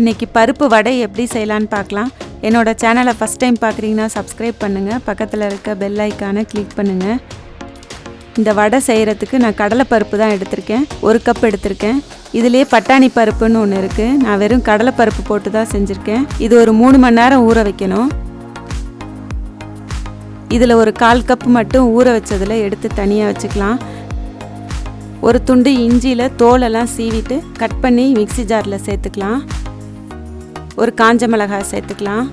இன்னைக்கு பருப்பு வடை எப்படி செய்யலான்னு பார்க்கலாம். என்னோடய சேனலை ஃபஸ்ட் டைம் பார்க்குறீங்கன்னா சப்ஸ்கிரைப் பண்ணுங்கள் பக்கத்தில் இருக்க பெல் ஐக்கானை கிளிக் பண்ணுங்கள் இந்த வடை செய்கிறதுக்கு நான் கடலைப்பருப்பு தான் எடுத்திருக்கேன். ஒரு கப் எடுத்திருக்கேன். இதுலேயே பட்டாணி பருப்புன்னு ஒன்று இருக்குது நான் வெறும் கடலைப்பருப்பு போட்டு தான் செஞ்சுருக்கேன். இது ஒரு மூணு மணி நேரம் ஊற வைக்கணும். இதில் ஒரு கால் கப் மட்டும் ஊற வச்சதில் எடுத்து தனியாக வச்சுக்கலாம். ஒரு துண்டு இஞ்சியில் தோலெல்லாம் சீவிட்டு கட் பண்ணி மிக்ஸி ஜாரில் சேர்த்துக்கலாம். ஒரு காஞ்ச மிளகாய் சேர்த்துக்கலாம்.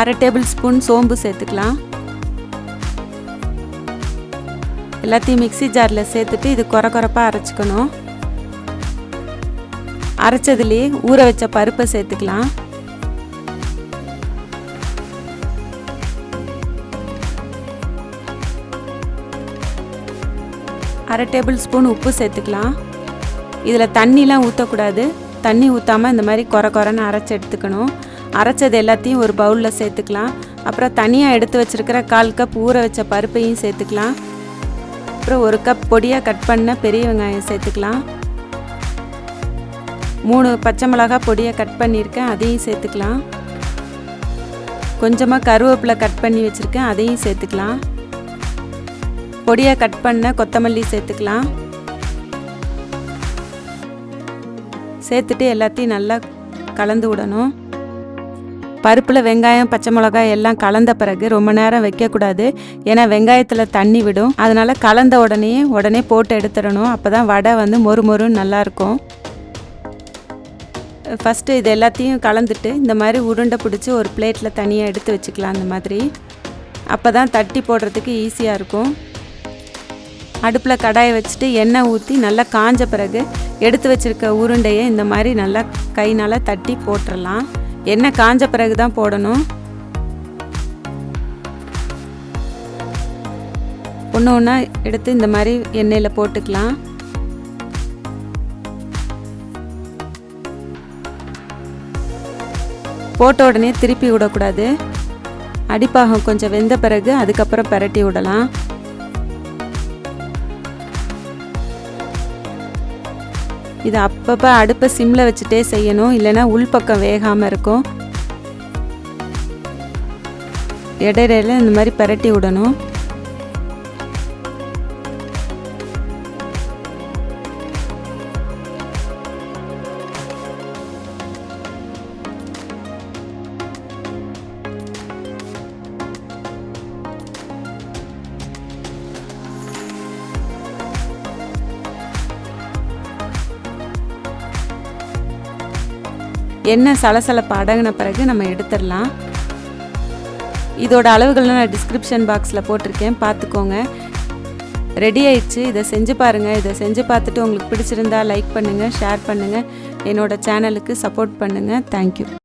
அரை டேபிள் ஸ்பூன் சோம்பு சேர்த்துக்கலாம். எல்லாத்தையும் மிக்ஸி ஜாரில் சேர்த்துட்டு இது குறை குறைப்பாக அரைச்சிக்கணும். அரைச்சதுலேயே ஊற வச்ச பருப்பை சேர்த்துக்கலாம். அரை டேபிள் ஸ்பூன் உப்பு சேர்த்துக்கலாம். இதில் தண்ணிலாம் ஊற்றக்கூடாது. தண்ணி ஊற்றாமல் இந்த மாதிரி குறை குறைன்னு அரைச்சி எடுத்துக்கணும். அரைச்சது எல்லாத்தையும் ஒரு பவுலில் சேர்த்துக்கலாம். அப்புறம் தனியாக எடுத்து வச்சுருக்கிற கால் கப் ஊற வச்ச பருப்பையும் சேர்த்துக்கலாம். அப்புறம் ஒரு கப் பொடியாக கட் பண்ண பெரிய வெங்காயம் சேர்த்துக்கலாம். மூணு பச்சை மிளகா பொடியை கட் பண்ணியிருக்கேன் அதையும் சேர்த்துக்கலாம். கொஞ்சமாக கருவேப்பிலை கட் பண்ணி வச்சுருக்கேன் அதையும் சேர்த்துக்கலாம். பொடியாக கட் பண்ண கொத்தமல்லி சேர்த்துக்கலாம். சேர்த்துட்டு எல்லாத்தையும் நல்லா கலந்து விடணும். பருப்பில் வெங்காயம் பச்சை மிளகாய் எல்லாம் கலந்த பிறகு ரொம்ப நேரம் வைக்கக்கூடாது. ஏன்னா வெங்காயத்தில் தண்ணி விடும். அதனால் கலந்த உடனே உடனே போட்டு எடுத்துடணும். அப்போ தான் வடை வந்து மொறு மொறுன்னு நல்லாயிருக்கும் ஃபஸ்ட்டு இது எல்லாத்தையும் கலந்துட்டு இந்த மாதிரி உருண்டை பிடிச்சி ஒரு பிளேட்டில் தனியாக எடுத்து வச்சுக்கலாம் அந்த மாதிரி. அப்போ தான் தட்டி போடுறதுக்கு ஈஸியாக இருக்கும். அடுப்பில் கடாயை வச்சுட்டு எண்ணெய் ஊற்றி நல்லா காஞ்ச பிறகு எடுத்து வச்சுருக்க உருண்டையை இந்த மாதிரி நல்லா கைனால் தட்டி போட்டுடலாம் எண்ணெய் காஞ்ச பிறகு தான் போடணும். ஒன்று ஒன்றா எடுத்து இந்த மாதிரி எண்ணெயில் போட்டுக்கலாம். போட்ட உடனே திருப்பி விடக்கூடாது. அடிப்பாகம் கொஞ்சம் வெந்த பிறகு அதுக்கப்புறம் பரட்டி விடலாம். இது அப்பப்போ அடுப்பை சிம்மில் வச்சுட்டே செய்யணும் இல்லைன்னா உள்பக்கம் வேகாமல் இருக்கும். இடையில இந்த மாதிரி பரட்டி விடணும். எண்ணெய் சலசலப்பு அடங்கின பிறகு நம்ம எடுத்துடலாம். இதோட அளவுகள்லாம் நான் டிஸ்கிரிப்ஷன் பாக்ஸில் போட்டிருக்கேன். பார்த்துக்கோங்க. ரெடி ஆயிடுச்சு. இதை செஞ்சு பாருங்கள் இதை செஞ்சு பார்த்துட்டு உங்களுக்கு பிடிச்சிருந்தா லைக் பண்ணுங்கள் ஷேர் பண்ணுங்கள் என்னோடய சேனலுக்கு சப்போர்ட் பண்ணுங்கள் தேங்க்யூ